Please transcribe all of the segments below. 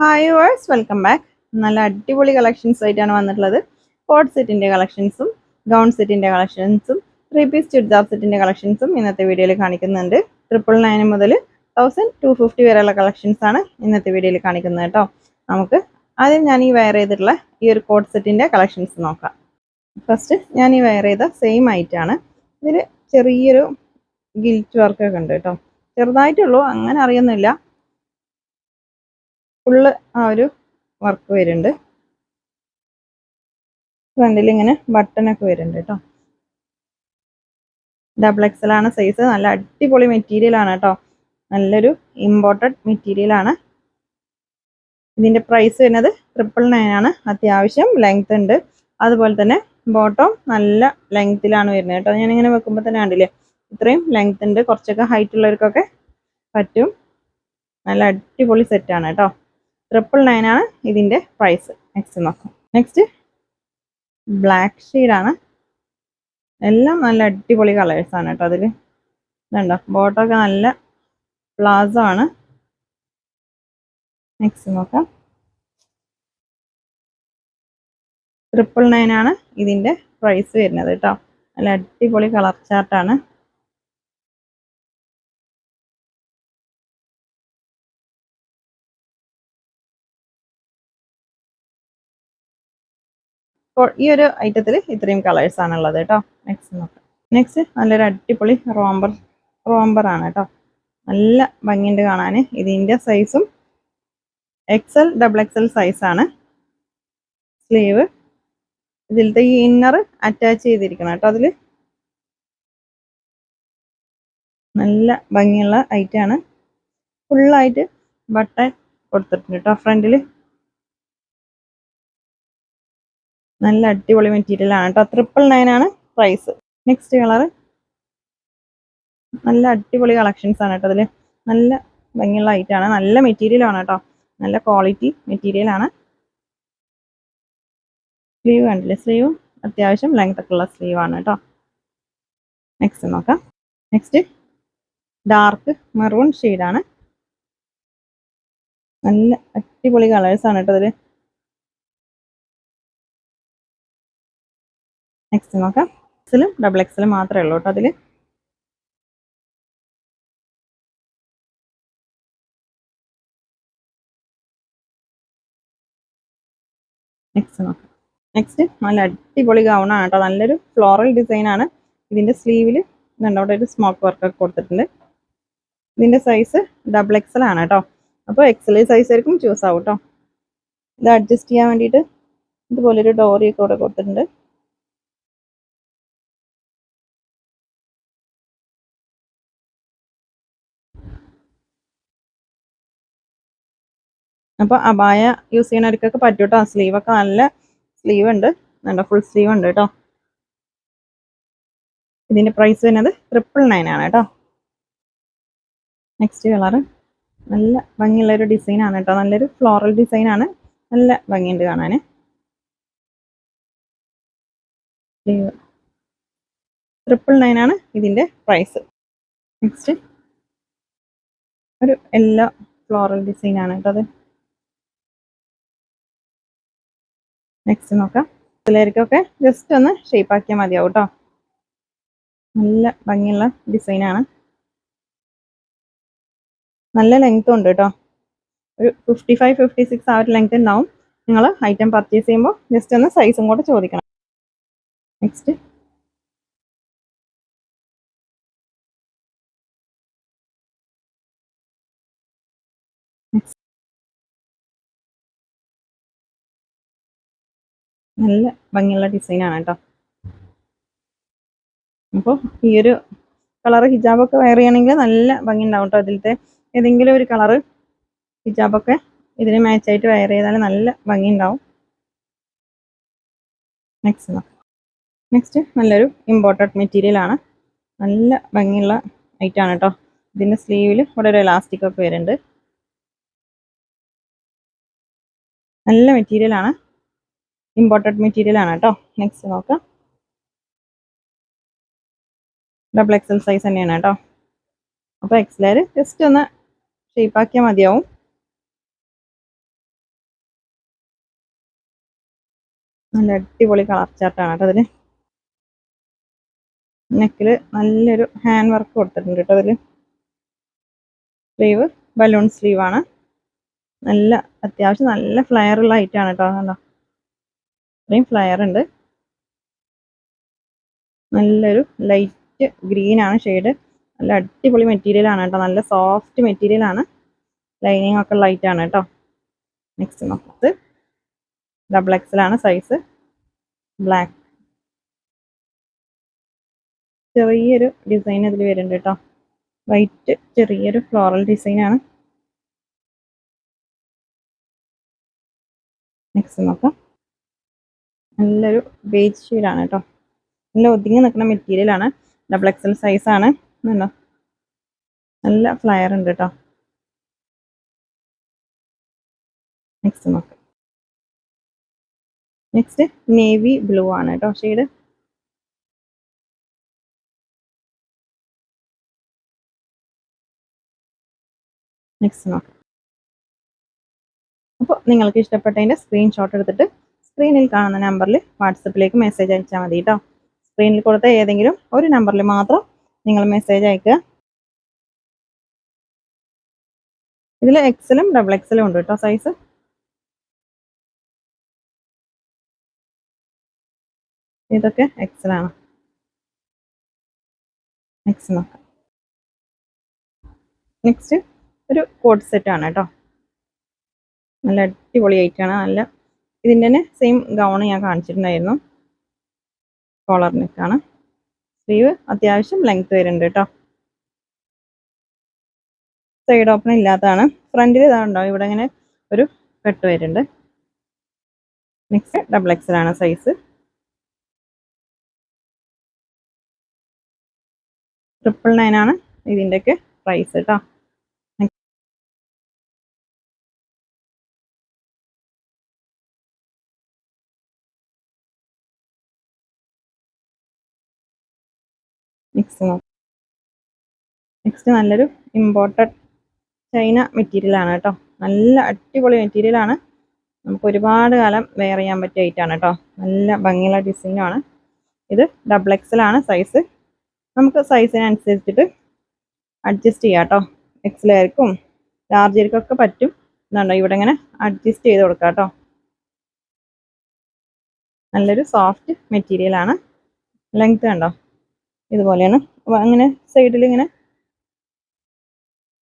Hi verse welcome back നല്ല അടിപൊളി collections ആയിട്ടാണ് വന്നിട്ടുള്ളത്. കോട്ട് സെറ്റിന്റെ കളക്ഷൻസും ഗൗൺ സെറ്റിന്റെ കളക്ഷൻസും ത്രീ പീസ് ചുരിദാർ സെറ്റിന്റെ കളക്ഷൻസും ഇന്നത്തെ വീഡിയോയിൽ കാണിക്കുന്നുണ്ട്. ട്രിപ്പിൾ നയൻ മുതൽ തൗസൻഡ് ടു ഫിഫ്റ്റി വരെയുള്ള കളക്ഷൻസ് ആണ് ഇന്നത്തെ വീഡിയോയിൽ കാണിക്കുന്നത് കേട്ടോ. നമുക്ക് ആദ്യം ഞാൻ ഈ വെയർ ചെയ്തിട്ടുള്ള ഈ ഒരു കോട്ട് സെറ്റിന്റെ കളക്ഷൻസ് നോക്കാം. ഫസ്റ്റ് ഞാൻ ഈ വെയർ ചെയ്ത സെയിം ആയിട്ടാണ് ഇതിൽ ചെറിയൊരു ഗിൽറ്റ് വർക്കൊക്കെ ഉണ്ട് കേട്ടോ. ചെറുതായിട്ടുള്ളൂ അങ്ങനെ അറിയുന്നില്ല ഫുള്ള് ആ ഒരു വർക്ക് വരുന്നുണ്ട്. ഫ്രണ്ടിൽ ഇങ്ങനെ ബട്ടണൊക്കെ വരുന്നുണ്ട് കേട്ടോ. ഡബിൾ എക്സൽ ആണ് സൈസ് നല്ല അടിപൊളി മെറ്റീരിയൽ ആണ് കേട്ടോ. നല്ലൊരു ഇമ്പോർട്ടഡ് മെറ്റീരിയൽ ആണ്. ഇതിന്റെ പ്രൈസ് വരുന്നത് ട്രിപ്പിൾ നയൻ ആണ്. അത്യാവശ്യം ലെങ്ത് ഉണ്ട്. അതുപോലെ തന്നെ ബോട്ടം നല്ല ലെങ്ത്തിലാണ് വരുന്നത് കേട്ടോ. ഞാനിങ്ങനെ വെക്കുമ്പോൾ തന്നെ കണ്ടില്ലേ? ഇത്രയും ലെങ്ത് ഉണ്ട്. കുറച്ചൊക്കെ ഹൈറ്റ് ഉള്ളവർക്കൊക്കെ പറ്റും. നല്ല അടിപൊളി സെറ്റാണ് കേട്ടോ. ട്രിപ്പിൾ ആണ് ഇതിന്റെ പ്രൈസ് നെക്സ്റ്റ് നോക്കാം. നെക്സ്റ്റ് ബ്ലാക്ക് ഷെയ്ഡാണ് എല്ലാം നല്ല അടിപൊളി കളേഴ്സ് ആണ് കേട്ടോ അതിൽ ഇതുണ്ടോ? ബോട്ടൊക്കെ നല്ല പ്ലാസോ ആണ്. നെക്സ്റ്റ് നോക്കാം. ട്രിപ്പിൾ ആണ് ഇതിന്റെ പ്രൈസ് വരുന്നത് കേട്ടോ നല്ല അടിപൊളി കളർ ചാർട്ടാണ് അപ്പോൾ ഈ ഒരു ഐറ്റത്തിൽ ഇത്രയും കളേഴ്സ് ആണ് ഉള്ളത് കേട്ടോ. നെക്സ്റ്റ് നോക്കാം. നെക്സ്റ്റ് നല്ലൊരു അടിപൊളി റോംബർ റോംബർ ആണ് കേട്ടോ. നല്ല ഭംഗിയുണ്ട് കാണാൻ ഇതിന്റെ സൈസും എക്സൽ ഡബിൾ എക്സൽ സൈസാണ് സ്ലീവ് ഇതിലത്തെ ഈ ഇന്നർ അറ്റാച്ച് ചെയ്തിരിക്കണം കേട്ടോ അതിൽ നല്ല ഭംഗിയുള്ള ഐറ്റാണ് ഫുള്ളായിട്ട് ബട്ടൺ കൊടുത്തിട്ടുണ്ട് കേട്ടോ ഫ്രണ്ടിൽ നല്ല അടിപൊളി മെറ്റീരിയൽ ആണ് കേട്ടോ ട്രിപ്പിൾ നയൻ ആണ് പ്രൈസ് നെക്സ്റ്റ് കളർ നല്ല അടിപൊളി കളക്ഷൻസ് ആണ് കേട്ടോ അതിൽ നല്ല ഭംഗിയുള്ള ഐറ്റാണ് നല്ല മെറ്റീരിയൽ ആണ് കേട്ടോ നല്ല ക്വാളിറ്റി മെറ്റീരിയൽ ആണ്. സ്ലീവ് കണ്ടില്ലേ? സ്ലീവ് അത്യാവശ്യം ലെങ്ത് ഒക്കെ ഉള്ള സ്ലീവ് ആണ് കേട്ടോ നെക്സ്റ്റ് നോക്കാം. നെക്സ്റ്റ് ഡാർക്ക് മെറൂൺ ഷെയ്ഡാണ് നല്ല അടിപൊളി കളേഴ്സ് ആണ് കേട്ടോ അതിൽ നെക്സ്റ്റ് നോക്കാം. എക്സിലും ഡബിൾ എക്സിലും മാത്രമേ ഉള്ളൂ കേട്ടോ അതിൽ നെക്സ്റ്റ് നോക്കാം. നെക്സ്റ്റ് നല്ല അടിപൊളി ഗൗണാണ് കേട്ടോ. നല്ലൊരു ഫ്ലോറൽ ഡിസൈനാണ് ആണ്. ഇതിന്റെ സ്ലീവിൽ ഇതുണ്ട്. അവിടെ ഒരു സ്മോക്ക് വർക്ക് ഒക്കെ കൊടുത്തിട്ടുണ്ട്. ഇതിന്റെ സൈസ് ഡബിൾ എക്സൽ ആണ് കേട്ടോ. അപ്പോൾ എക്സൽ സൈസ് ആയിരിക്കും ചൂസ് ആവും കേട്ടോ. ഇത് അഡ്ജസ്റ്റ് ചെയ്യാൻ വേണ്ടിയിട്ട് ഇതുപോലൊരു ഡോറിയൊക്കെ ഇവിടെ കൊടുത്തിട്ടുണ്ട്. അപ്പോൾ അബായ യൂസ് ചെയ്യണവർക്കൊക്കെ പറ്റും കേട്ടോ സ്ലീവൊക്കെ നല്ല സ്ലീവ് ഉണ്ട്. നല്ല ഫുൾ സ്ലീവ് ഉണ്ട് കേട്ടോ ഇതിന്റെ പ്രൈസ് വരുന്നത് ട്രിപ്പിൾ നയൻ ആണ് കേട്ടോ നെക്സ്റ്റ് കളർ നല്ല ഭംഗിയുള്ളൊരു ഡിസൈൻ ആണ് കേട്ടോ നല്ലൊരു ഫ്ലോറൽ ഡിസൈൻ ആണ്. നല്ല ഭംഗിയുണ്ട് കാണാൻ ട്രിപ്പിൾ നയൻ ആണ് ഇതിന്റെ പ്രൈസ് നെക്സ്റ്റ് ഒരു എല്ലാ ഫ്ലോറൽ ഡിസൈൻ ആണ് കേട്ടോ അത്. നെക്സ്റ്റ് നോക്കാം. പിള്ളേർക്കൊക്കെ ജസ്റ്റ് ഒന്ന് ഷേപ്പ് ആക്കിയാൽ മതിയാവും കേട്ടോ നല്ല ഭംഗിയുള്ള ഡിസൈനാണ് നല്ല ലെങ്ത്തും ഉണ്ട് കേട്ടോ ഒരു ഫിഫ്റ്റി ഫൈവ് ഫിഫ്റ്റി സിക്സ് ആ ഒരു ലെങ്ത് ഉണ്ടാവും നിങ്ങൾ ഐറ്റം പർച്ചേസ് ചെയ്യുമ്പോൾ ജസ്റ്റ് ഒന്ന് സൈസും കൂടെ ചോദിക്കണം. നെക്സ്റ്റ് നല്ല ഭംഗിയുള്ള ഡിസൈനാണ് കേട്ടോ അപ്പോൾ ഈ ഒരു കളർ ഹിജാബൊക്കെ വെയർ ചെയ്യണമെങ്കിൽ നല്ല ഭംഗി ഉണ്ടാവും കേട്ടോ അതിലത്തെ ഏതെങ്കിലും ഒരു കളറ് ഹിജാബൊക്കെ ഇതിന് മാച്ചായിട്ട് വെയർ ചെയ്താൽ നല്ല ഭംഗി ഉണ്ടാവും. നെക്സ്റ്റ് നെക്സ്റ്റ് നല്ലൊരു ഇമ്പോർട്ടന്റ് മെറ്റീരിയലാണ് നല്ല ഭംഗിയുള്ള ഐറ്റാണ് കേട്ടോ ഇതിന്റെ സ്ലീവിൽ ഇവിടെ ഒരു എലാസ്റ്റിക് ഒക്കെ വരുന്നുണ്ട്. നല്ല മെറ്റീരിയൽ ആണ്. ഇമ്പോർട്ടന്റ് മെറ്റീരിയൽ ആണ് കേട്ടോ. നെക്സ്റ്റ് നോക്കാം. ഡബിൾ എക്സൽ സൈസ് തന്നെയാണ് കേട്ടോ. അപ്പോൾ എക്സലാർ ജസ്റ്റ് ഒന്ന് ഷേപ്പാക്കിയാൽ മതിയാവും. നല്ല അടിപൊളി കളർ ചാർട്ടാണ് കേട്ടോ അതിൽ നെക്കിൽ നല്ലൊരു ഹാൻഡ് വർക്ക് കൊടുത്തിട്ടുണ്ട് കേട്ടോ അതിൽ സ്ലീവ് ബലൂൺ സ്ലീവാണ് നല്ല അത്യാവശ്യം നല്ല ഫ്ലയറുള്ള ഐറ്റാണ് കേട്ടോ. കണ്ടോ ഇത്രയും ഫ്ലയർ ഉണ്ട്. നല്ലൊരു ലൈറ്റ് ഗ്രീൻ ആണ് ഷെയ്ഡ് നല്ല അടിപൊളി മെറ്റീരിയൽ ആണ് കേട്ടോ. നല്ല സോഫ്റ്റ് മെറ്റീരിയൽ ആണ്. ലൈനിങ് ഒക്കെ ലൈറ്റ് ആണ് കേട്ടോ. നെക്സ്റ്റ് നോക്കത്ത് ഡബിൾ എക്സൽ സൈസ് ബ്ലാക്ക് ചെറിയൊരു ഡിസൈൻ ഇതിൽ വരുന്നുണ്ട് കേട്ടോ. വൈറ്റ് ചെറിയൊരു ഫ്ലോറൽ ഡിസൈൻ ആണ്. നെക്സ്റ്റ് നോക്കാം നല്ലൊരു ബേജ് ഷെയ്ഡാണ് കേട്ടോ നല്ല ഒതുങ്ങി നിൽക്കുന്ന മെറ്റീരിയലാണ് ഡബിൾ എക്സൽ സൈസാണ് ആണ്. നല്ല ഫ്ലയർ ഉണ്ട് കേട്ടോ നെക്സ്റ്റ് നോക്ക്. നെക്സ്റ്റ് നേവി ബ്ലൂ ആണ് കേട്ടോ ഷെയ്ഡ് നെക്സ്റ്റ് നോക്ക്. അപ്പോൾ നിങ്ങൾക്ക് ഇഷ്ടപ്പെട്ടതിന്റെ സ്ക്രീൻഷോട്ട് എടുത്തിട്ട് സ്ക്രീനിൽ കാണുന്ന നമ്പറിൽ വാട്സപ്പിലേക്ക് മെസ്സേജ് അയച്ചാൽ മതി കേട്ടോ സ്ക്രീനിൽ കൊടുത്ത ഏതെങ്കിലും ഒരു നമ്പറിൽ മാത്രം നിങ്ങൾ മെസ്സേജ് അയക്കുക. ഇതിൽ എക്സലും ഡബിൾ എക്സലും ഉണ്ട് കേട്ടോ സൈസ് ഇതൊക്കെ എക്സലാണ് നെക്സ്റ്റ് നോക്കാം. നെക്സ്റ്റ് ഒരു കോട്ട് സെറ്റാണ് കേട്ടോ നല്ല അടിപൊളി ഐറ്റാണ് നല്ല ഇതിന്റെ തന്നെ സെയിം ഗൗൺ ഞാൻ കാണിച്ചിട്ടുണ്ടായിരുന്നു. കോളർ നെക്കാണ് സ്ലീവ് അത്യാവശ്യം ലെങ്ത് വരുന്നുണ്ട് കേട്ടോ. സൈഡ് ഓപ്പൺ ഇല്ലാത്തതാണ്. ഫ്രണ്ടിൽ ഇതാണ്ടോ? ഇവിടെ ഇങ്ങനെ ഒരു കെട്ട് വരുന്നുണ്ട്. നെക്സ്റ്റ് ഡബിൾ എക്സൽ ആണ് സൈസ് ട്രിപ്പിൾ നയൻ ആണ് ഇതിന്റെയൊക്കെ പ്രൈസ് കേട്ടോ. നെക്സ്റ്റ് നെക്സ്റ്റ് നല്ലൊരു ഇമ്പോർട്ടഡ് ചൈന മെറ്റീരിയൽ ആണ് കേട്ടോ. നല്ല അടിപൊളി മെറ്റീരിയൽ ആണ്. നമുക്ക് ഒരുപാട് കാലം വെയർ ചെയ്യാൻ പറ്റിയ ഐറ്റാണ് കേട്ടോ. നല്ല ഭംഗിയുള്ള ഡിസൈനുമാണ് ഇത് ഡബിൾ എക്സൽ ആണ് സൈസ് നമുക്ക് സൈസിനനുസരിച്ചിട്ട് അഡ്ജസ്റ്റ് ചെയ്യാം കേട്ടോ. എക്സലായിരിക്കും ഒക്കെ പറ്റും. എന്നുണ്ടോ ഇവിടെ ഇങ്ങനെ അഡ്ജസ്റ്റ് ചെയ്ത് കൊടുക്കാം കേട്ടോ. നല്ലൊരു സോഫ്റ്റ് മെറ്റീരിയലാണ് ലെങ്ത് കണ്ടോ? ഇതുപോലെയാണ്. അങ്ങനെ സൈഡിൽ ഇങ്ങനെ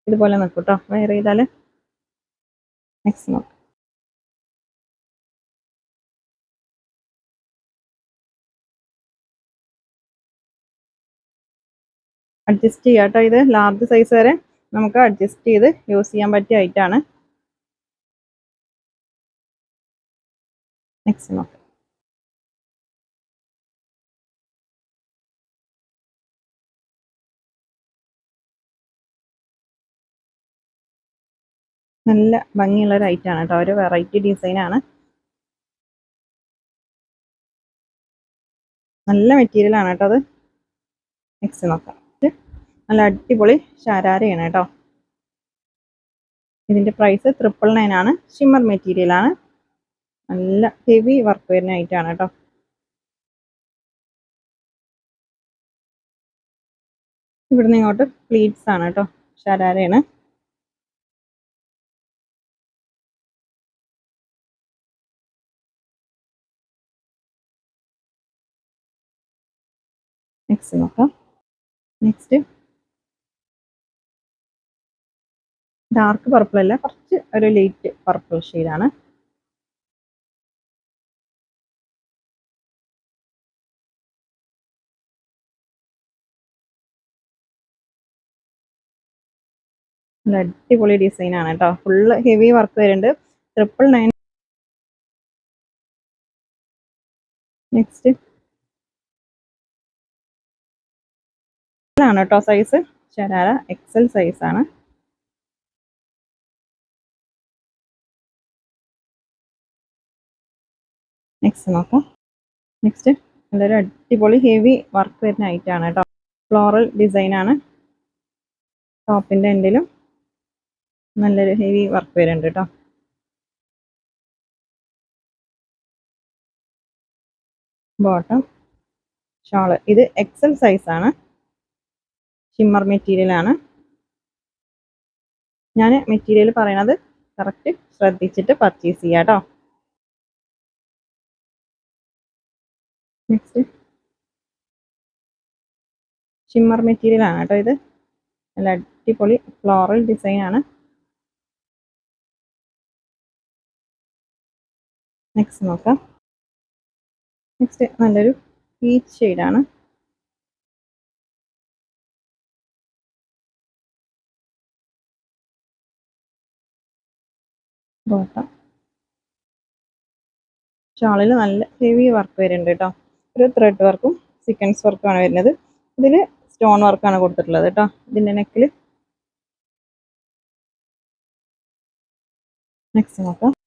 ഇതുപോലെ നിൽക്കും കേട്ടോ വയർ ചെയ്താൽ നോക്ക്. അഡ്ജസ്റ്റ് ചെയ്യാം കേട്ടോ ഇത്. ലാർജ് സൈസ് വരെ നമുക്ക് അഡ്ജസ്റ്റ് ചെയ്ത് യൂസ് ചെയ്യാൻ പറ്റിയ ഐറ്റാണ് നെക്സ്റ്റ് നല്ല ഭംഗിയുള്ള ഒരു ഐറ്റാണ് കേട്ടോ ഒരു വെറൈറ്റി ഡിസൈനാണ് നല്ല മെറ്റീരിയൽ ആണ് കേട്ടോ അത്. നെക്സ്റ്റ് നോക്കാം. നല്ല അടിപൊളി ഷാരാരയാണ് കേട്ടോ ഇതിന്റെ പ്രൈസ് ട്രിപ്പിൾ നയൻ ആണ്. ഷിമ്മർ മെറ്റീരിയൽ ആണ്. നല്ല ഹെവി വർക്ക് വരുന്ന ഐറ്റാണ് കേട്ടോ ഇവിടുന്ന് ഇങ്ങോട്ട് പ്ലീറ്റ്സ് ആണ് കേട്ടോ ഷരാരയാണ് നെക്സ്റ്റ് നോക്കാം. നെക്സ്റ്റ് ഡാർക്ക് പർപ്പിൾ അല്ല കുറച്ച് ഒരു ലൈറ്റ് പർപ്പിൾ ഷെയ്ഡാണ് നല്ല അടിപൊളി ഡിസൈൻ ആണ് കേട്ടോ ഫുള്ള് ഹെവി വർക്ക് വരുന്നുണ്ട്. ട്രിപ്പിൾ നയൻ നെക്സ്റ്റ് ആണ് കേട്ടോ സൈസ് ശരാര എക്സൽ സൈസ് ആണ്. നെക്സ്റ്റ് നോക്കാം. നെക്സ്റ്റ് നല്ലൊരു അടിപൊളി ഹെവി വർക്ക് വരുന്ന ഐറ്റം ആണ് കേട്ടോ. ഫ്ലോറൽ ഡിസൈൻ ആണ്. ടോപ്പിന്റെ എൻഡിലും നല്ലൊരു ഹെവി വർക്ക് വരുന്നുണ്ട് കേട്ടോ. ബോട്ടം ഷാൾ ഇത് എക്സൽ സൈസ് ആണ്. ഷിമ്മർ മെറ്റീരിയൽ ആണ്. ഞാൻ മെറ്റീരിയൽ പറയണത് കറക്റ്റ് ശ്രദ്ധിച്ചിട്ട് പർച്ചേസ് ചെയ്യാം കേട്ടോ നെക്സ്റ്റ് ഷിമ്മർ മെറ്റീരിയൽ ആണ് കേട്ടോ ഇത്. നല്ല അടിപൊളി ഫ്ലോറൽ ആണ്. നെക്സ്റ്റ് നോക്കാം. നെക്സ്റ്റ് നല്ലൊരു പീച്ച് ഷെയ്ഡാണ് ബോട്ടം ഷാളിൽ നല്ല ഹെവി വർക്ക് വരുന്നുണ്ട് കേട്ടോ. ഒരു ത്രെഡ് വർക്കും സീക്വൻസ് വർക്കുമാണ് വരുന്നത്. ഇതിൽ സ്റ്റോൺ വർക്കാണ് കൊടുത്തിട്ടുള്ളത് കേട്ടോ. ഇതിന്റെ നെക്കിൽ നെക്സ്റ്റ് നോക്കാം.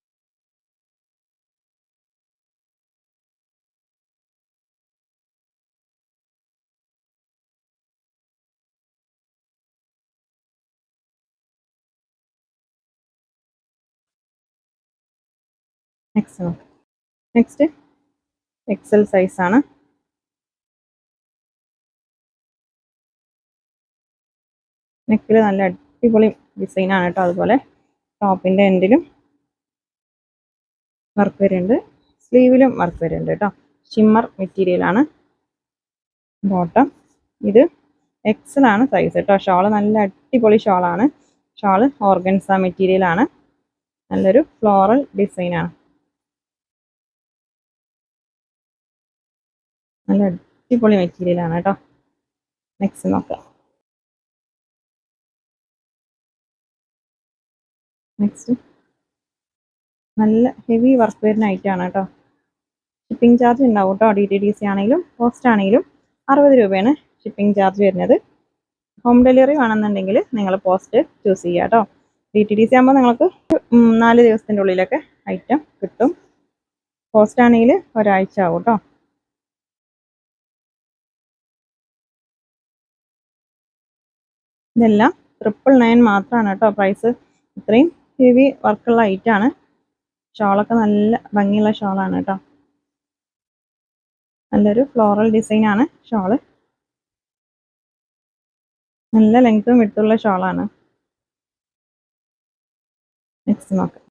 നെക്സ്റ്റ് നെക്സ്റ്റ് എക്സൽ സൈസ് ആണ്. നെക്കിൽ നല്ല അടിപൊളി ഡിസൈനാണ് കേട്ടോ അതുപോലെ. ടോപ്പിന്റെ എൻഡിലും വർക്ക് വരുന്നുണ്ട്. സ്ലീവിലും വർക്ക് വരുന്നുണ്ട് കേട്ടോ. ഷിമ്മർ മെറ്റീരിയൽ ആണ്. ബോട്ടം ഇത് എക്സലാണ് സൈസ് കേട്ടോ. ഷാൾ നല്ല അടിപൊളി ഷാളാണ് ഷാൾ ഓർഗൻസ മെറ്റീരിയലാണ് നല്ലൊരു ഫ്ലോറൽ ഡിസൈൻ നല്ല അടിപൊളി മെറ്റീരിയൽ ആണ് കേട്ടോ. നെക്സ്റ്റ് നോക്കാം. നെക്സ്റ്റ് നല്ല ഹെവി വർക്ക് വരുന്ന ഐറ്റമാണ് കേട്ടോ. ഷിപ്പിംഗ് ചാർജ് ഉണ്ടാവും കേട്ടോ. ഡി ടി ഡി സി ആണെങ്കിലും പോസ്റ്റ് ആണെങ്കിലും അറുപത് രൂപയാണ് ഷിപ്പിംഗ് ചാർജ് വരുന്നത്. ഹോം ഡെലിവറി വേണമെന്നുണ്ടെങ്കിൽ നിങ്ങൾ പോസ്റ്റ് ചൂസ് ചെയ്യുക കേട്ടോ. ഡി ടി ഡി സി ആകുമ്പോൾ നിങ്ങൾക്ക് നാല് ദിവസത്തിന്റെ ഉള്ളിലൊക്കെ ഐറ്റം കിട്ടും. പോസ്റ്റ് ആണെങ്കിൽ ഒരാഴ്ച ആവും കേട്ടോ. ഇതെല്ലാം ട്രിപ്പിൾ നയൻ മാത്രമാണ് കേട്ടോ പ്രൈസ് ഇത്രയും ഹെവി വർക്കുള്ള ഐറ്റാണ് ഷോളൊക്കെ നല്ല ഭംഗിയുള്ള ഷോളാണ് കേട്ടോ. നല്ലൊരു ഫ്ലോറൽ ഡിസൈൻ ആണ് ഷോൾ നല്ല ലെങ്ത്തും വിട്ടുള്ള ഷോളാണ് നെക്സ്റ്റ് നോക്കാം.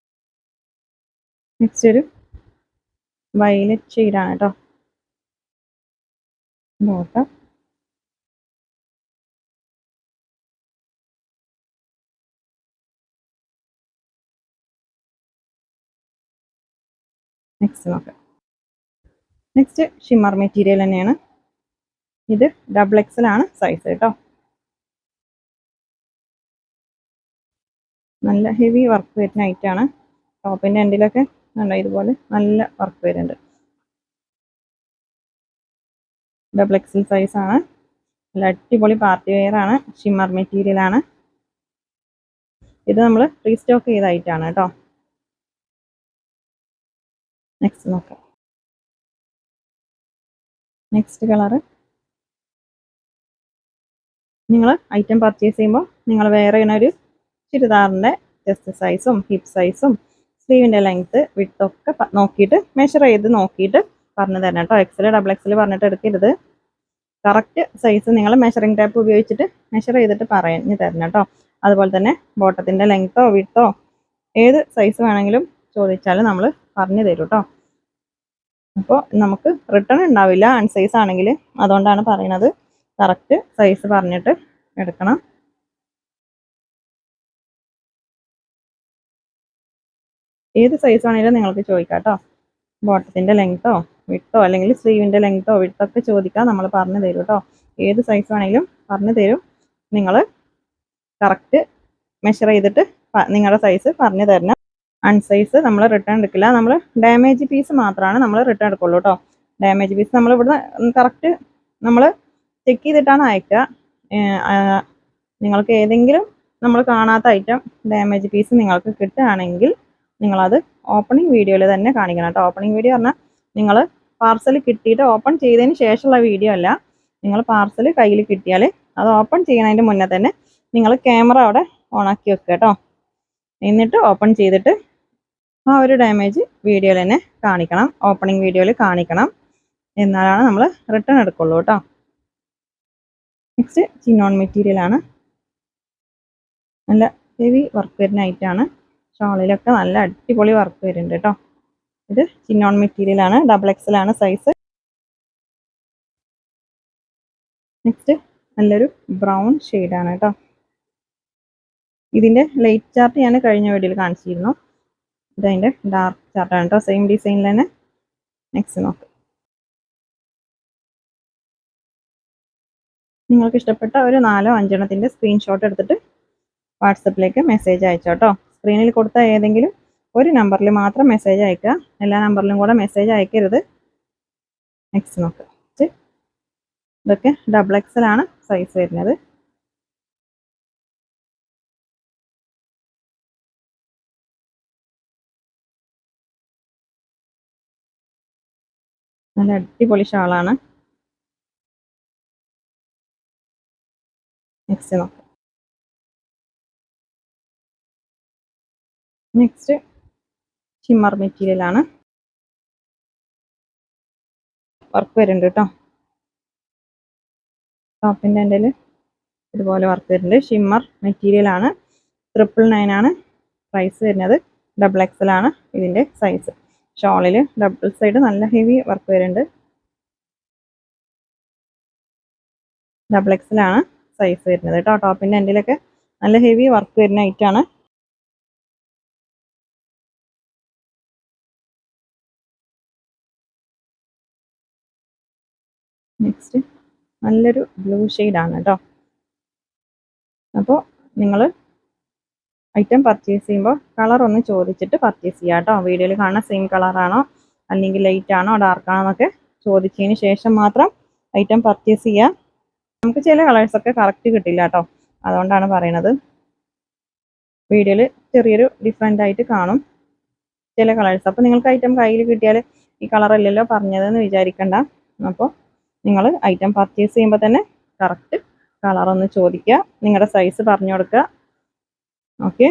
നെക്സ്റ്റ് ഒരു വയലറ്റ് ഷെയ്ഡാണ് കേട്ടോ. ബോട്ടം നെക്സ്റ്റ് നോക്കാം. നെക്സ്റ്റ് ഷിമ്മർ മെറ്റീരിയൽ തന്നെയാണ്. ഇത് ഡബിൾ എക്സലാണ് സൈസ് കേട്ടോ നല്ല ഹെവി വർക്ക് വരുന്ന ഐറ്റാണ് ടോപ്പിന്റെ എൻഡിലൊക്കെ നല്ല ഇതുപോലെ നല്ല വർക്ക് വരുന്നുണ്ട്. ഡബിൾ എക്സൽ സൈസ് ആണ്. നല്ല അടിപൊളി പാർട്ടി വെയർ ആണ് ഷിമ്മർ മെറ്റീരിയൽ ആണ്. ഇത് നമ്മൾ റീസ്റ്റോക്ക് ചെയ്ത ഐറ്റാണ് കേട്ടോ നെക്സ്റ്റ് നോക്കാം. നെക്സ്റ്റ് കളറ് നിങ്ങൾ ഐറ്റം പർച്ചേസ് ചെയ്യുമ്പോൾ നിങ്ങൾ വേറെ ഇങ്ങനെ ഒരു ചുരിദാറിന്റെ ചെസ്റ്റ് സൈസും ഹിപ്പ് സൈസും സ്ലീവിന്റെ ലെങ്ത്ത് വിട്ടൊക്കെ നോക്കിയിട്ട് മെഷർ ചെയ്ത് നോക്കിയിട്ട് പറഞ്ഞു തരണം കേട്ടോ എക്സൽ ഡബിൾ എക്സൽ പറഞ്ഞിട്ട് എടുക്കരുത്. കറക്റ്റ് സൈസ് നിങ്ങൾ മെഷറിംഗ് ടേപ്പ് ഉപയോഗിച്ചിട്ട് മെഷർ ചെയ്തിട്ട് പറഞ്ഞു തരണം കേട്ടോ അതുപോലെ തന്നെ ബോട്ടത്തിന്റെ ലെങ്ത്തോ വിട്ടോ ഏത് സൈസ് വേണമെങ്കിലും ചോദിച്ചാൽ നമ്മൾ പറഞ്ഞു തരും കേട്ടോ അപ്പോൾ നമുക്ക് റിട്ടേൺ ഉണ്ടാവില്ല അൺസൈസ് ആണെങ്കിൽ അതുകൊണ്ടാണ് പറയുന്നത് കറക്റ്റ് സൈസ് പറഞ്ഞിട്ട് എടുക്കണം. ഏത് സൈസ് ആണെങ്കിലും നിങ്ങൾക്ക് ചോദിക്കാം കേട്ടോ ബോട്ടത്തിന്റെ ലെങ്ത്തോ വിട്ടോ അല്ലെങ്കിൽ സ്ലീവിന്റെ ലെങ്ത്തോ വിട്ടൊക്കെ ചോദിക്കാം നമ്മൾ പറഞ്ഞു തരും കേട്ടോ ഏത് സൈസ് ആണെങ്കിലും പറഞ്ഞു തരും. നിങ്ങൾ കറക്റ്റ് മെഷർ ചെയ്തിട്ട് നിങ്ങളുടെ സൈസ് പറഞ്ഞു തരണം. അൺസൈസ് നമ്മൾ റിട്ടേൺ എടുക്കില്ല. നമ്മൾ ഡാമേജ് പീസ് മാത്രമാണ് നമ്മൾ റിട്ടേൺ എടുക്കുള്ളൂ കേട്ടോ ഡാമേജ് പീസ് നമ്മൾ ഇവിടുന്ന് കറക്റ്റ് നമ്മൾ ചെക്ക് ചെയ്തിട്ടാണ് അയക്കുക നിങ്ങൾക്ക് ഏതെങ്കിലും നമ്മൾ കാണാത്ത ഐറ്റം ഡാമേജ് പീസ് നിങ്ങൾക്ക് കിട്ടുകയാണെങ്കിൽ നിങ്ങളത് ഓപ്പണിംഗ് വീഡിയോയിൽ തന്നെ കാണിക്കണം കേട്ടോ ഓപ്പണിംഗ് വീഡിയോ പറഞ്ഞാൽ നിങ്ങൾ പാർസൽ കിട്ടിയിട്ട് ഓപ്പൺ ചെയ്തതിന് ശേഷമുള്ള വീഡിയോ അല്ല. നിങ്ങൾ പാർസൽ കയ്യിൽ കിട്ടിയാൽ അത് ഓപ്പൺ ചെയ്യുന്നതിന്റെ മുന്നേ തന്നെ നിങ്ങൾ ക്യാമറ അവിടെ ഓണാക്കി വെക്കുക കേട്ടോ എന്നിട്ട് ഓപ്പൺ ചെയ്തിട്ട് ആ ഒരു ഡാമേജ് വീഡിയോയിൽ തന്നെ കാണിക്കണം. ഓപ്പണിംഗ് വീഡിയോയിൽ കാണിക്കണം. എന്നാലാണ് നമ്മൾ റിട്ടേൺ എടുക്കുള്ളൂ കേട്ടോ നെക്സ്റ്റ് ചിന്നോൺ മെറ്റീരിയൽ ആണ്. നല്ല ഹെവി വർക്ക് വരുന്ന ഐറ്റാണ് ഷോളിലൊക്കെ നല്ല അടിപൊളി വർക്ക് വരുന്നുണ്ട് കേട്ടോ ഇത് ചിന്നോൺ മെറ്റീരിയൽ ആണ്. ഡബിൾ എക്സൽ ആണ് സൈസ് നെക്സ്റ്റ് നല്ലൊരു ബ്രൗൺ ഷെയ്ഡാണ് കേട്ടോ ഇതിന്റെ ലൈറ്റ് ചാർട്ട് ഞാൻ കഴിഞ്ഞ വീഡിയോയിൽ കാണിച്ചിരുന്നു. ഇതതിന്റെ ഡാർക്ക് ചാർട്ടാണ് കേട്ടോ സെയിം ഡിസൈനിൽ തന്നെ നെക്സ്റ്റ് നോക്കാം. നിങ്ങൾക്ക് ഇഷ്ടപ്പെട്ട ഒരു നാലോ അഞ്ചെണ്ണത്തിന്റെ സ്ക്രീൻഷോട്ട് എടുത്തിട്ട് വാട്സപ്പിലേക്ക് മെസ്സേജ് അയച്ചോട്ടോ സ്ക്രീനിൽ കൊടുത്ത ഏതെങ്കിലും ഒരു നമ്പറിൽ മാത്രം മെസ്സേജ് അയക്കുക. എല്ലാ നമ്പറിലും കൂടെ മെസ്സേജ് അയക്കരുത്. നെക്സ്റ്റ് നോക്കുക ഇതൊക്കെ ഡബിൾ എക്സൽ ആണ് സൈസ് വരുന്നത്. നല്ല അടിപൊളി ഷാളാണ് നെക്സ്റ്റ് നോക്കാം. നെക്സ്റ്റ് ഷിമ്മർ മെറ്റീരിയലാണ് വർക്ക് വരുന്നുണ്ട് കേട്ടോ ടോപ്പിന്റെ എന്റെ ഇതുപോലെ വർക്ക് വരുന്നുണ്ട്. ഷിമ്മർ മെറ്റീരിയലാണ് ട്രിപ്പിൾ നയൻ ആണ്. പ്രൈസ് വരുന്നത്. ഡബിൾ എക്സൽ ആണ് ഇതിന്റെ സൈസ് ഷോളിൽ ഡബിൾ സൈഡ് നല്ല ഹെവി വർക്ക് വരുന്നുണ്ട്. ഡബിൾ എക്സിലാണ് സൈസ് വരുന്നത് കേട്ടോ. ടോപ്പിന്റെ എൻഡിലൊക്കെ നല്ല ഹെവി വർക്ക് വരുന്ന ഐറ്റാണ് നെക്സ്റ്റ് നല്ലൊരു ബ്ലൂ ഷെയ്ഡാണ് കേട്ടോ. അപ്പോൾ നിങ്ങൾ ഐറ്റം പർച്ചേസ് ചെയ്യുമ്പോൾ കളർ ഒന്ന് ചോദിച്ചിട്ട് പർച്ചേസ് ചെയ്യുക കേട്ടോ. വീഡിയോയിൽ കാണുന്ന സെയിം കളറാണോ അല്ലെങ്കിൽ ലൈറ്റ് ആണോ ഡാർക്ക് ആണോ എന്നൊക്കെ ചോദിച്ചതിന് ശേഷം മാത്രം ഐറ്റം പർച്ചേസ് ചെയ്യുക നമുക്ക് ചില കളേഴ്സൊക്കെ കറക്റ്റ് കിട്ടില്ല കേട്ടോ. അതുകൊണ്ടാണ് പറയണത് വീഡിയോയിൽ ചെറിയൊരു ഡിഫറെന്റ് ആയിട്ട് കാണും ചില കളേഴ്സ് അപ്പോൾ നിങ്ങൾക്ക് ഐറ്റം കയ്യിൽ കിട്ടിയാൽ ഈ കളറല്ലല്ലോ പറഞ്ഞതെന്ന് വിചാരിക്കണ്ട. അപ്പോൾ നിങ്ങൾ ഐറ്റം പർച്ചേസ് ചെയ്യുമ്പോൾ തന്നെ കറക്റ്റ് കളറൊന്ന് ചോദിക്കുക. നിങ്ങളുടെ സൈസ് പറഞ്ഞു കൊടുക്കുക. ഓക്കെ.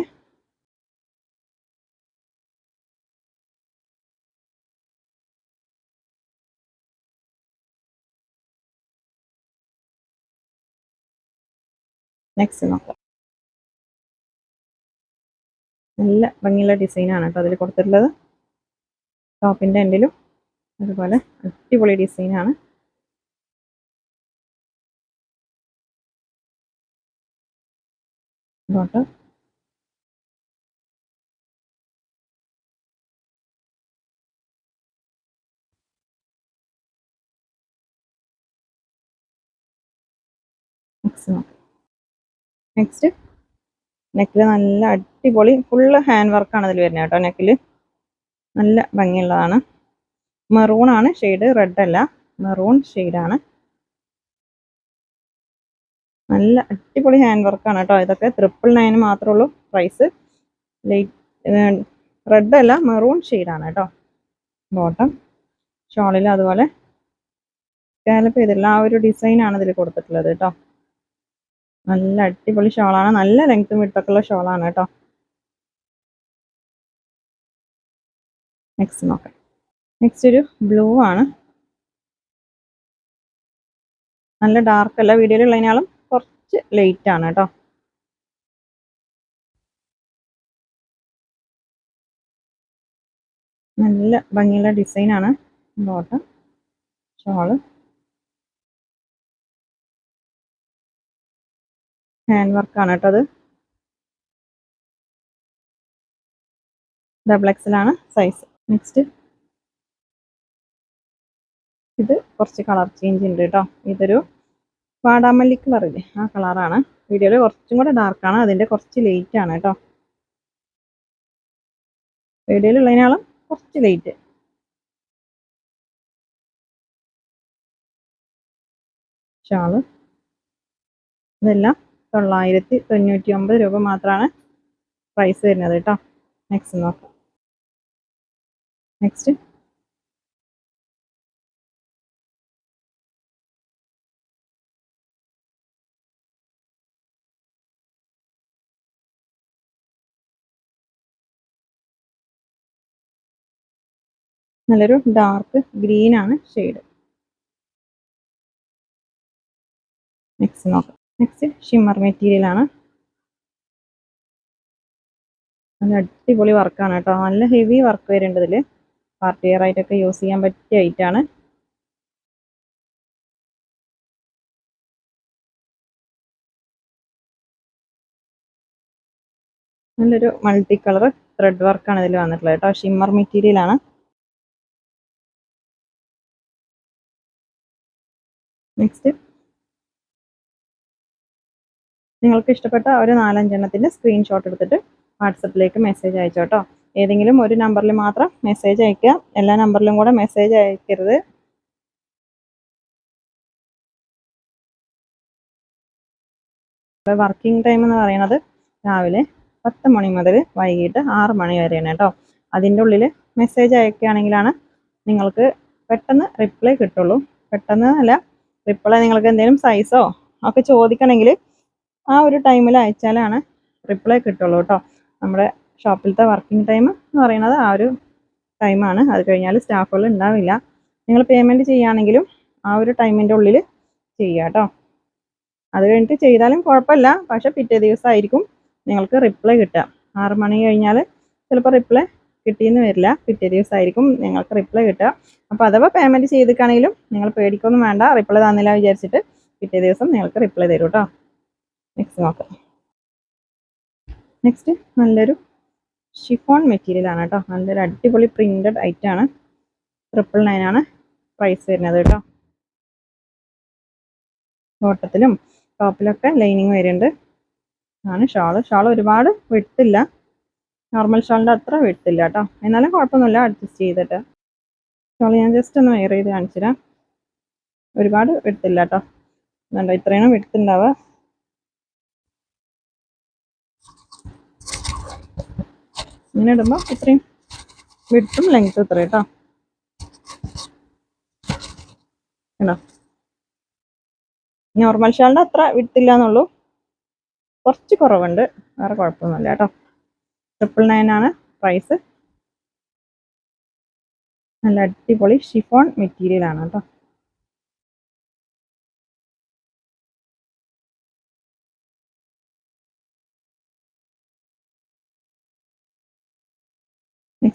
നെക്സ്റ്റ് നോക്കാം. നല്ല ഭംഗിയുള്ള ഡിസൈനാണ് കേട്ടോ അതിൽ കൊടുത്തിട്ടുള്ളത്. ടോപ്പിന്റെ എൻഡിലും അതുപോലെ അടിപൊളി ഡിസൈനാണ്. ബോട്ടം നോക്കാം നെക്സ്റ്റ് നെക്കിൽ നല്ല അടിപൊളി ഫുള്ള് ഹാൻഡ് വർക്കാണ് അതിൽ വരുന്നത് കേട്ടോ നെക്കിൽ നല്ല ഭംഗിയുള്ളതാണ്. മെറൂൺ ആണ് ഷെയ്ഡ് റെഡ് അല്ല. മെറൂൺ ഷെയ്ഡാണ് നല്ല അടിപൊളി ഹാൻഡ് വർക്കാണ് കേട്ടോ ഇതൊക്കെ. ട്രിപ്പിൾ നയന് മാത്രമേ ഉള്ളൂ പ്രൈസ് ലൈറ്റ് റെഡ് അല്ല മെറൂൺ ഷെയ്ഡാണ് കേട്ടോ. ബോട്ടം ഷോളിൽ അതുപോലെ സ്കാലപ്പ് ചെയ്തിട്ടുള്ള ആ ഒരു ഡിസൈനാണ് ഇതിൽ കൊടുത്തിട്ടുള്ളത് കേട്ടോ. നല്ല അടിപൊളി ഷോളാണ്. നല്ല ലെങ്ത്തും വിട്ടൊക്കെയുള്ള ഷോളാണ് കേട്ടോ. നെക്സ്റ്റ് നോക്കാം. നെക്സ്റ്റ് ഒരു ബ്ലൂ ആണ്. നല്ല ഡാർക്ക് അല്ല. വീഡിയോയിലുള്ളതിനാളും കുറച്ച് ലൈറ്റ് ആണ് കേട്ടോ. നല്ല ഭംഗിയുള്ള ഡിസൈനാണ് ബോട്ടം ഷോൾ. ഹാൻഡ് വർക്കാണ് കേട്ടോ അത്. ഡബിൾ എക്സലാണ് സൈസ് നെക്സ്റ്റ് ഇത് കുറച്ച് കളർ ചേഞ്ച് ഉണ്ട് കേട്ടോ. ഇതൊരു വാടാമല്ലി കളറില്ലേ ആ കളറാണ് വീഡിയോയിൽ കുറച്ചും കൂടെ ഡാർക്കാണ് അതിന്റെ കുറച്ച് ലൈറ്റ് ആണ് കേട്ടോ. വീഡിയോയിലുള്ളതിനാളും കുറച്ച് ലേറ്റ് ഷാൾ ഇതെല്ലാം തൊള്ളായിരത്തി തൊണ്ണൂറ്റി ഒമ്പത് രൂപ മാത്രമാണ് പ്രൈസ് വരുന്നത് കേട്ടോ നെക്സ്റ്റ് നോക്കാം. നെക്സ്റ്റ് നല്ലൊരു ഡാർക്ക് ഗ്രീൻ ആണ് ഷെയ്ഡ് നെക്സ്റ്റ് നോക്കാം. നെക്സ്റ്റ് ഷിമ്മർ മെറ്റീരിയൽ ആണ്. നല്ല അടിപൊളി വർക്കാണ് കേട്ടോ. നല്ല ഹെവി വർക്ക് വരുന്നുണ്ട് പാർട്ടി വെയർ ആയിട്ടൊക്കെ യൂസ് ചെയ്യാൻ പറ്റിയ ഐറ്റാണ് നല്ലൊരു മൾട്ടി കളർ ത്രെഡ് വർക്കാണ് ഇതിൽ വന്നിട്ടുള്ളത് കേട്ടോ. ഷിമ്മർ മെറ്റീരിയൽ ആണ്. നെക്സ്റ്റ് നിങ്ങൾക്ക് ഇഷ്ടപ്പെട്ട ഒരു നാലഞ്ചെണ്ണത്തിന്റെ സ്ക്രീൻഷോട്ട് എടുത്തിട്ട് വാട്സപ്പിലേക്ക് മെസ്സേജ് അയച്ചോട്ടോ ഏതെങ്കിലും ഒരു നമ്പറിൽ മാത്രം മെസ്സേജ് അയക്കുക എല്ലാ നമ്പറിലും കൂടെ മെസ്സേജ് അയക്കരുത്. വർക്കിംഗ് ടൈം എന്ന് പറയുന്നത് രാവിലെ പത്ത് മണി മുതൽ വൈകിട്ട് ആറ് മണി വരെയാണ് കേട്ടോ അതിന്റെ ഉള്ളിൽ മെസ്സേജ് അയക്കുകയാണെങ്കിലാണ് നിങ്ങൾക്ക് പെട്ടെന്ന് റിപ്ലൈ കിട്ടുള്ളൂ. പെട്ടെന്ന് അല്ല റിപ്ലൈ നിങ്ങൾക്ക് എന്തെങ്കിലും സൈസോ ഒക്കെ ചോദിക്കണമെങ്കിൽ ആ ഒരു ടൈമിൽ അയച്ചാലാണ് റിപ്ലൈ കിട്ടുള്ളൂ കേട്ടോ നമ്മുടെ ഷോപ്പിലത്തെ വർക്കിംഗ് ടൈം എന്ന് പറയുന്നത് ആ ഒരു ടൈമാണ് അത് കഴിഞ്ഞാൽ സ്റ്റാഫുകൾ ഉണ്ടാവില്ല നിങ്ങൾ പേയ്മെന്റ് ചെയ്യുകയാണെങ്കിലും ആ ഒരു ടൈമിന്റെ ഉള്ളിൽ ചെയ്യുക കേട്ടോ അത് കഴിഞ്ഞിട്ട് ചെയ്താലും കുഴപ്പമില്ല പക്ഷേ പിറ്റേ ദിവസമായിരിക്കും നിങ്ങൾക്ക് റിപ്ലൈ കിട്ടുക. ആറ് മണി കഴിഞ്ഞാൽ ചിലപ്പോൾ റിപ്ലൈ കിട്ടിയെന്ന് വരില്ല. പിറ്റേ ദിവസമായിരിക്കും നിങ്ങൾക്ക് റിപ്ലൈ കിട്ടുക. അപ്പോൾ അഥവാ പേയ്മെന്റ് ചെയ്തിട്ടാണെങ്കിലും നിങ്ങൾ പേടിക്കൊന്നും വേണ്ട. റിപ്ലൈ തന്നില്ല വിചാരിച്ചിട്ട് പിറ്റേ ദിവസം നിങ്ങൾക്ക് റിപ്ലൈ തരും കേട്ടോ നെക്സ്റ്റ് നോക്കാം. നെക്സ്റ്റ് നല്ലൊരു ഷിഫോൺ മെറ്റീരിയൽ ആണ് കേട്ടോ നല്ലൊരു അടിപൊളി പ്രിന്റഡ് ഐറ്റം ആണ്. ട്രിപ്പിൾ നയൻ ആണ് പ്രൈസ് വരുന്നത് കേട്ടോ ബോട്ടത്തിലും ടോപ്പിലൊക്കെ ലൈനിങ് വരുന്നുണ്ട്. ആണ് ഷാൾ ഷാൾ ഒരുപാട് വെട്ടില്ല. നോർമൽ ഷാളിന്റെ അത്ര വെട്ടില്ല കേട്ടോ എന്നാലും കുഴപ്പമൊന്നുമില്ല. അഡ്ജസ്റ്റ് ചെയ്തിട്ട്. ഷാൾ ഞാൻ ജസ്റ്റ് ഒന്ന് വെയർ ചെയ്ത് കാണിച്ചുതരാം. ഒരുപാട് വെട്ടില്ല കേട്ടോ എന്താ ഇത്രയാണ് വിട്ടുണ്ടാവുക. ഇങ്ങനെ ഇടുമ്പോൾ ഇത്രയും വിട്ടും ലെങ്ത് ഇത്ര കേട്ടോ കേട്ടോ നോർമൽ ഷാളിന്റെ അത്ര വിട്ടില്ല എന്നുള്ളൂ കുറച്ച് കുറവുണ്ട്. വേറെ കുഴപ്പമൊന്നുമില്ല കേട്ടോ. ട്രിപ്പിൾ നയൻ ആണ് പ്രൈസ് നല്ല അടിപൊളി ഷിഫോൺ മെറ്റീരിയലാണ് കേട്ടോ.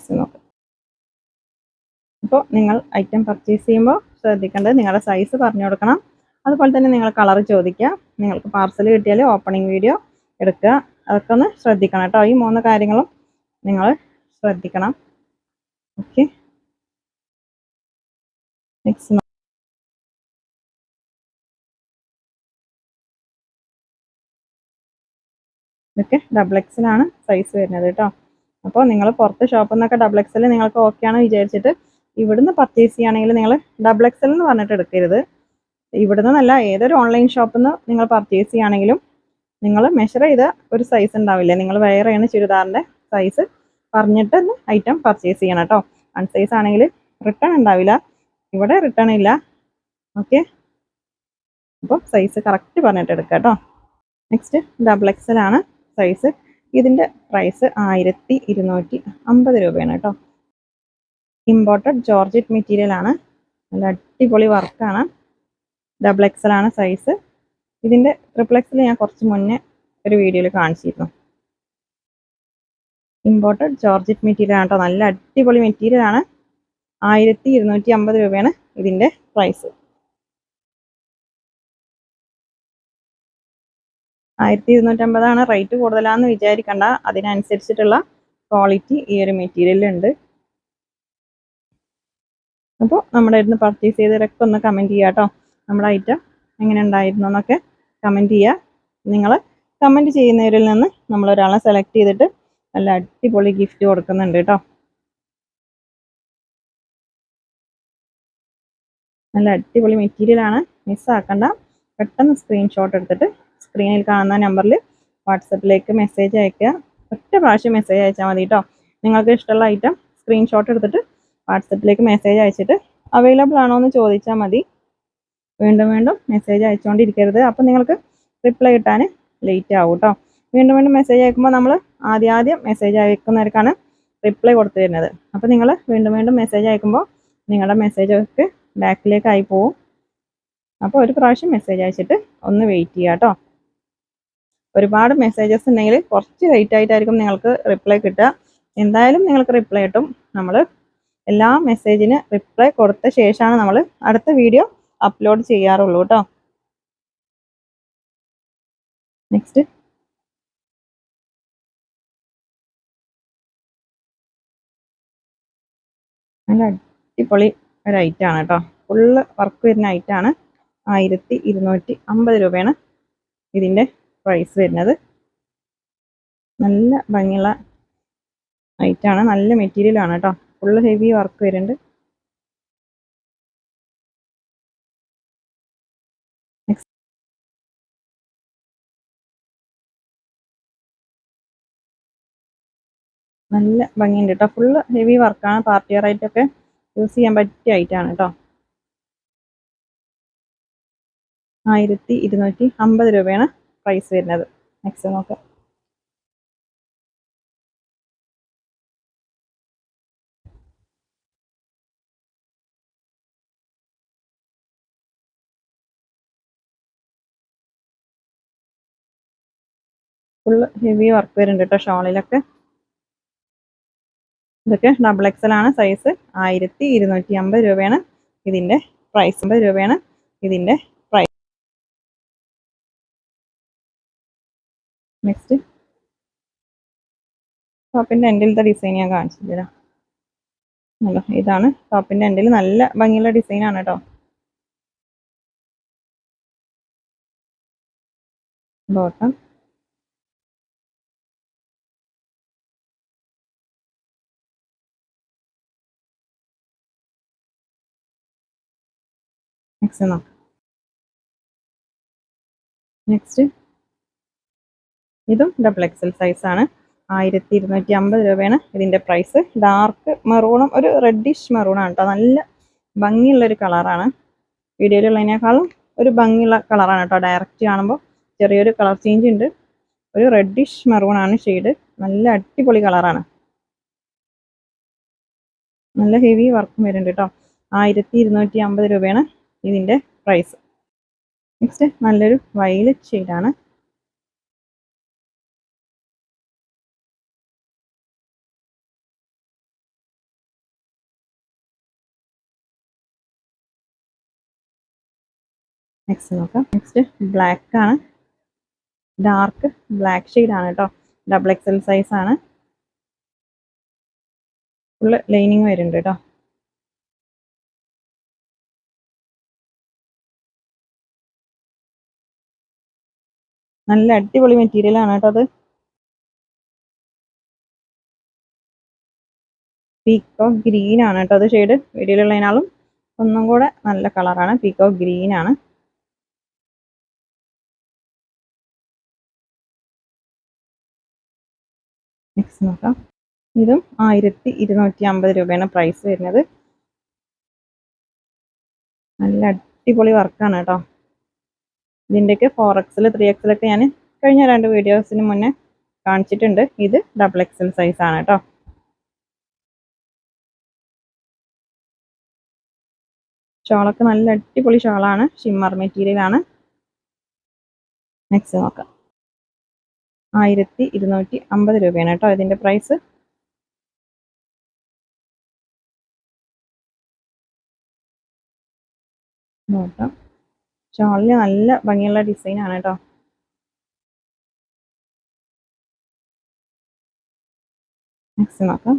നെക്സ്റ്റ് നോക്കാം അപ്പോൾ നിങ്ങൾ ഐറ്റം പർച്ചേസ് ചെയ്യുമ്പോൾ ശ്രദ്ധിക്കേണ്ടത് നിങ്ങളുടെ സൈസ് പറഞ്ഞു കൊടുക്കണം. അതുപോലെ തന്നെ നിങ്ങൾ കളർ ചോദിക്കുക. നിങ്ങൾക്ക് പാർസൽ കിട്ടിയാൽ ഓപ്പണിംഗ് വീഡിയോ എടുക്കുക. അതൊക്കെ ഒന്ന് ശ്രദ്ധിക്കണം കേട്ടോ. ഈ മൂന്ന് കാര്യങ്ങളും നിങ്ങൾ ശ്രദ്ധിക്കണം. ഓക്കെ നെക്സ്റ്റ് ഇതൊക്കെ ഡബിൾ എക്സിലാണ് സൈസ് വരുന്നത് കേട്ടോ. അപ്പോൾ നിങ്ങൾ പുറത്ത് ഷോപ്പിൽ നിന്നൊക്കെ ഡബിൾ എക്സൽ നിങ്ങൾക്ക് ഓക്കെ ആണ് വിചാരിച്ചിട്ട് ഇവിടുന്ന് പർച്ചേസ് ചെയ്യുകയാണെങ്കിൽ നിങ്ങൾ ഡബിൾ എക്സൽ എന്ന് പറഞ്ഞിട്ട് എടുക്കരുത്. ഇവിടുന്ന് നല്ല ഏതൊരു ഓൺലൈൻ ഷോപ്പിൽ നിന്ന് നിങ്ങൾ പർച്ചേസ് ചെയ്യുകയാണെങ്കിലും നിങ്ങൾ മെഷർ ചെയ്ത ഒരു സൈസ് ഉണ്ടാവില്ല. നിങ്ങൾ വെയർ ചെയ്യുന്ന ചുരിദാറിന്റെ സൈസ് പറഞ്ഞിട്ട് ഐറ്റം പർച്ചേസ് ചെയ്യണം കേട്ടോ. അൺസൈസ് ആണെങ്കിൽ റിട്ടേൺ ഉണ്ടാവില്ല. ഇവിടെ റിട്ടേൺ ഇല്ല. ഓക്കെ അപ്പോൾ സൈസ് കറക്റ്റ് പറഞ്ഞിട്ട് എടുക്കാം കേട്ടോ. നെക്സ്റ്റ് ഡബിൾ എക്സൽ ആണ് സൈസ് ഇതിന്റെ പ്രൈസ് ആയിരത്തി ഇരുന്നൂറ്റി അമ്പത് രൂപയാണ് കേട്ടോ. ഇമ്പോർട്ടഡ് ജോർജറ്റ് മെറ്റീരിയൽ ആണ്. നല്ല അടിപൊളി വർക്കാണ് ഡബിൾ എക്സൽ ആണ് സൈസ് ഇതിന്റെ ട്രിപ്പിൾ എക്സൽ ഞാൻ കുറച്ച് മുന്നേ ഒരു വീഡിയോയിൽ കാണിച്ചിരുന്നു. ഇമ്പോർട്ടഡ് ജോർജറ്റ് മെറ്റീരിയൽ ആണ് കേട്ടോ. നല്ല അടിപൊളി മെറ്റീരിയൽ ആണ്. ആയിരത്തി ഇരുന്നൂറ്റി അമ്പത് രൂപയാണ് ഇതിന്റെ പ്രൈസ് ആയിരത്തി ഇരുന്നൂറ്റമ്പതാണ് റേറ്റ് കൂടുതലാണെന്ന് വിചാരിക്കണ്ട. അതിനനുസരിച്ചിട്ടുള്ള ക്വാളിറ്റി ഈ ഒരു മെറ്റീരിയലുണ്ട് അപ്പോൾ നമ്മുടെ ഇരുന്ന് പർച്ചേസ് ചെയ്തവരൊക്കെ ഒന്ന് കമന്റ് ചെയ്യുക കേട്ടോ നമ്മുടെ ഐറ്റം എങ്ങനെ ഉണ്ടായിരുന്നു എന്നൊക്കെ കമന്റ് ചെയ്യുക നിങ്ങൾ കമന്റ് ചെയ്യുന്നവരിൽ നിന്ന് നമ്മൾ ഒരാളെ സെലക്ട് ചെയ്തിട്ട് നല്ല അടിപൊളി ഗിഫ്റ്റ് കൊടുക്കുന്നുണ്ട് കേട്ടോ നല്ല അടിപൊളി മെറ്റീരിയലാണ് മിസ്സാക്കണ്ട പെട്ടെന്ന് സ്ക്രീൻഷോട്ട് എടുത്തിട്ട് സ്ക്രീനിൽ കാണുന്ന നമ്പറിൽ വാട്സപ്പിലേക്ക് മെസ്സേജ് അയക്കുക ഒറ്റ പ്രാവശ്യം മെസ്സേജ് അയച്ചാൽ മതി കേട്ടോ നിങ്ങൾക്ക് ഇഷ്ടമുള്ള ഐറ്റം സ്ക്രീൻഷോട്ട് എടുത്തിട്ട് വാട്സപ്പിലേക്ക് മെസ്സേജ് അയച്ചിട്ട് അവൈലബിൾ ആണോ എന്ന് ചോദിച്ചാൽ മതി. വീണ്ടും വീണ്ടും മെസ്സേജ് അയച്ചുകൊണ്ടിരിക്കരുത് അപ്പം നിങ്ങൾക്ക് റിപ്ലൈ കിട്ടാൻ ലേറ്റ് ആവും കേട്ടോ വീണ്ടും വീണ്ടും മെസ്സേജ് അയക്കുമ്പോൾ നമ്മൾ ആദ്യം ആദ്യം മെസ്സേജ് അയക്കുന്നവർക്കാണ് റിപ്ലൈ കൊടുത്തു തരുന്നത്. അപ്പോൾ നിങ്ങൾ വീണ്ടും വീണ്ടും മെസ്സേജ് അയക്കുമ്പോൾ നിങ്ങളുടെ മെസ്സേജ് ഒക്കെ ബാക്കിലേക്ക് ആയി പോവും. അപ്പോൾ ഒരു പ്രാവശ്യം മെസ്സേജ് അയച്ചിട്ട് ഒന്ന് വെയിറ്റ് ചെയ്യുക കേട്ടോ ഒരുപാട് മെസ്സേജസ് ഉണ്ടെങ്കിൽ കുറച്ച് ലേറ്റ് ആയിട്ടായിരിക്കും നിങ്ങൾക്ക് റിപ്ലൈ കിട്ടുക. എന്തായാലും നിങ്ങൾക്ക് റിപ്ലൈ കിട്ടും. നമ്മൾ എല്ലാ മെസ്സേജിന് റിപ്ലൈ കൊടുത്ത ശേഷമാണ് നമ്മൾ അടുത്ത വീഡിയോ അപ്ലോഡ് ചെയ്യാറുള്ളൂ കേട്ടോ. നെക്സ്റ്റ് നല്ല അടിപൊളി ഒരു ഐറ്റാണ് കേട്ടോ. ഫുള്ള് വർക്ക് വരുന്ന ഐറ്റാണ് ആയിരത്തി ഇരുന്നൂറ്റി അമ്പത് രൂപയാണ് ഇതിന്റെ പ്രൈസ് വരുന്നത്. നല്ല ഭംഗിയുള്ള ഐറ്റാണ് നല്ല മെറ്റീരിയലാണ് കേട്ടോ ഫുള്ള് ഹെവി വർക്ക് വരുന്നുണ്ട്. നല്ല ഭംഗിയുണ്ട് കേട്ടോ ഫുള്ള് ഹെവി വർക്കാണ് പാർട്ടി വെയർ ആയിട്ടൊക്കെ യൂസ് ചെയ്യാൻ പറ്റിയ ഐറ്റാണ് കേട്ടോ ആയിരത്തി ഇരുന്നൂറ്റി അമ്പത് രൂപയാണ്. പ്രൈസ് വരുന്നത്. നെക്സ്റ്റ് നോക്കാം. ഫുള്ള് ഹെവി വർക്ക് വരുന്നുണ്ട് കേട്ടോ ഷോളിലൊക്കെ. ഇതൊക്കെ ഡബിൾ എക്സൽ ആണ്. സൈസ് ആയിരത്തി ഇരുന്നൂറ്റി അമ്പത് രൂപയാണ് ഇതിന്റെ പ്രൈസ് അമ്പത് രൂപയാണ് ഇതിന്റെ നെക്സ്റ്റ് ടോപ്പിന്റെ എൻഡിലത്തെ ഡിസൈൻ ഞാൻ കാണിച്ചു തരാം അല്ലോ ഇതാണ് ടോപ്പിന്റെ എൻഡിൽ നല്ല ഭംഗിയുള്ള ഡിസൈനാണ് കേട്ടോ ബോട്ടം നെക്സ്റ്റ് നോക്കാം. നെക്സ്റ്റ് ഇതും ഡബിൾ എക്സൽ സൈസ് ആണ്. ആയിരത്തി ഇരുന്നൂറ്റി അമ്പത് രൂപയാണ് ഇതിന്റെ പ്രൈസ് ഡാർക്ക് മെറൂണും ഒരു റെഡിഷ് മെറൂണാണ് കേട്ടോ നല്ല ഭംഗിയുള്ളൊരു കളറാണ് വീഡിയോയിലുള്ളതിനേക്കാളും ഒരു ഭംഗിയുള്ള കളറാണ് കേട്ടോ ഡയറക്റ്റ് കാണുമ്പോൾ ചെറിയൊരു കളർ ചേഞ്ച് ഉണ്ട്. ഒരു റെഡിഷ് മെറൂണാണ് ഷെയ്ഡ് നല്ല അടിപൊളി കളറാണ് നല്ല ഹെവി വർക്കും വരുന്നുണ്ട് കേട്ടോ ആയിരത്തി ഇരുന്നൂറ്റി അമ്പത് രൂപയാണ് ഇതിന്റെ പ്രൈസ് നെക്സ്റ്റ് നല്ലൊരു വയലറ്റ് ഷെയ്ഡാണ് നെക്സ്റ്റ് നോക്കാം. നെക്സ്റ്റ് ബ്ലാക്ക് ആണ്. ഡാർക്ക് ബ്ലാക്ക് ആണ് കേട്ടോ ഡബിൾ എക്സൽ സൈസ് ആണ്. ഫുള്ള് ലൈനിങ് വരുന്നുണ്ട് കേട്ടോ നല്ല അടിപൊളി മെറ്റീരിയൽ ആണ് കേട്ടോ അത്. പീക്കോ ഗ്രീൻ ആണ് കേട്ടോ അത് ഷെയ്ഡ് വീഡിയോയിലുള്ളതിനാളും ഒന്നും കൂടെ നല്ല കളറാണ് പീക്കോ ഗ്രീൻ ആണ്. നെക്സ്റ്റ് നോക്കാം. ഇതും ആയിരത്തി ഇരുന്നൂറ്റി അമ്പത് രൂപയാണ് പ്രൈസ് വരുന്നത്. നല്ല അടിപൊളി വർക്കാണ് കേട്ടോ ഇതിന്റെയൊക്കെ ഫോർ എക്സൽ ത്രീ എക്സലൊക്കെ ഞാൻ കഴിഞ്ഞ രണ്ട് വീഡിയോസിന് മുന്നേ കാണിച്ചിട്ടുണ്ട്. ഇത് ഡബിൾ എക്സൽ സൈസ് ആണ് കേട്ടോ ഷോളൊക്കെ നല്ല അടിപൊളി ഷോളാണ്. ഷിമ്മർ മെറ്റീരിയൽ ആണ്. നെക്സ്റ്റ് നോക്കാം. ആയിരത്തി ഇരുന്നൂറ്റി അമ്പത് രൂപയാണ് കേട്ടോ ഇതിന്റെ പ്രൈസ് നോക്കാം. ഷോളിന് നല്ല ഭംഗിയുള്ള ഡിസൈനാണ് കേട്ടോ. നെക്സ്റ്റ് നോക്കാം.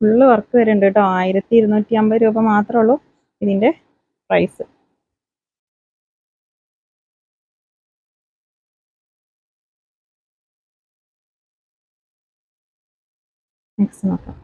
ഫുള്ള് വർക്ക് വരുന്നുണ്ട് കേട്ടോ. ആയിരത്തി ഇരുന്നൂറ്റി അമ്പത് രൂപ മാത്രമേ ഉള്ളൂ ഇതിന്റെ പ്രൈസ് നെക്സ്റ്റ് നോക്കാം